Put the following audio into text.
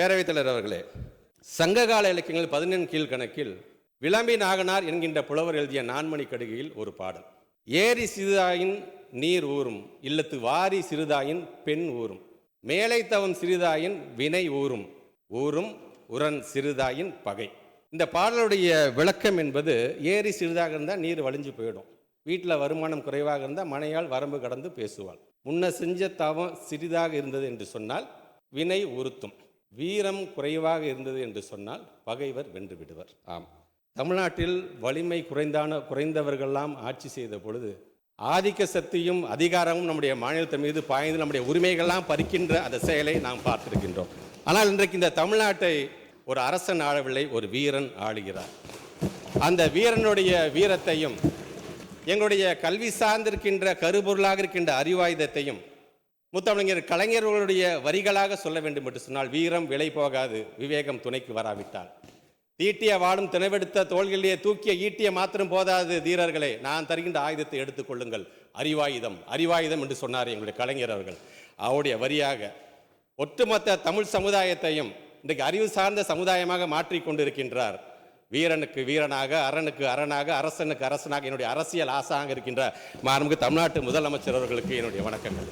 பேரவைத் தலைவர் அவர்களே சங்ககால இலக்கியங்கள் பதினெண் கீழ்கணக்கில் விளம்பி நாகனார் என்கின்ற புலவர் எழுதிய நான்மணி கடுகையில் ஒரு பாடல். ஏரி சிறிதாயின் நீர் ஊறும் இல்லத்து வாரி சிறிதாயின் பெண் ஊறும் மேலைத்தவன் சிறிதாயின் வினை ஊறும் ஊறும் உரன் சிறிதாயின் பகை. இந்த பாடலுடைய விளக்கம் என்பது ஏரி சிறிதாக இருந்தால் நீர் வழிஞ்சு போயிடும் வீட்டில் வருமானம் குறைவாக இருந்தால் மனையால் வரம்பு கடந்து பேசுவாள். முன்ன செஞ்ச தவம் சிறிதாக இருந்தது என்று சொன்னால் வினை உறுத்தும் வீரம் குறைவாக இருந்தது என்று சொன்னால் பகைவர் வென்று விடுவர். ஆம். தமிழ்நாட்டில் வலிமை குறைந்தான குறைந்தவர்கள்லாம் ஆட்சி செய்த பொழுது ஆதிக்க சக்தியும் அதிகாரமும் நம்முடைய மாநிலத்தின் மீது பாய்ந்து நம்முடைய உரிமைகள்லாம் பறிக்கின்ற அந்த செயலை நாம் பார்த்திருக்கின்றோம். ஆனால் இன்றைக்கு இந்த தமிழ்நாட்டை ஒரு அரசன் ஆளவில்லை ஒரு வீரன் ஆளுகிறார். அந்த வீரனுடைய வீரத்தையும் எங்களுடைய கல்வி சார்ந்திருக்கின்ற கருபொருளாக இருக்கின்ற அறிவாயுதத்தையும் முத்தமிழர் கலைஞர்களுடைய வரிகளாக சொல்ல வேண்டும் என்று சொன்னால் வீரம் விலை போகாது விவேகம் துணைக்கு வராவிட்டால். தீட்டிய வாடும் தினவெடுத்த தோள்களிலே தூக்கிய ஈட்டிய மாத்திரம் போதாது தீரர்களே. நான் தருகின்ற ஆயுதத்தை எடுத்துக்கொள்ளுங்கள் அறிவாயுதம் அறிவாயுதம் என்று சொன்னார் எங்களுடைய கலைஞர் அவர்கள். அவருடைய வரியாக ஒட்டுமொத்த தமிழ் சமுதாயத்தையும் இன்றைக்கு அறிவு சார்ந்த சமுதாயமாக மாற்றிக்கொண்டிருக்கின்றார் வீரனுக்கு வீரனாக அரணுக்கு அரணாக அரசனுக்கு அரசனாக என்னுடைய அரசியல் ஆசாக இருக்கின்ற மாண்புமிகு தமிழ்நாட்டு முதலமைச்சர் அவர்களுக்கு என்னுடைய வணக்கங்கள்.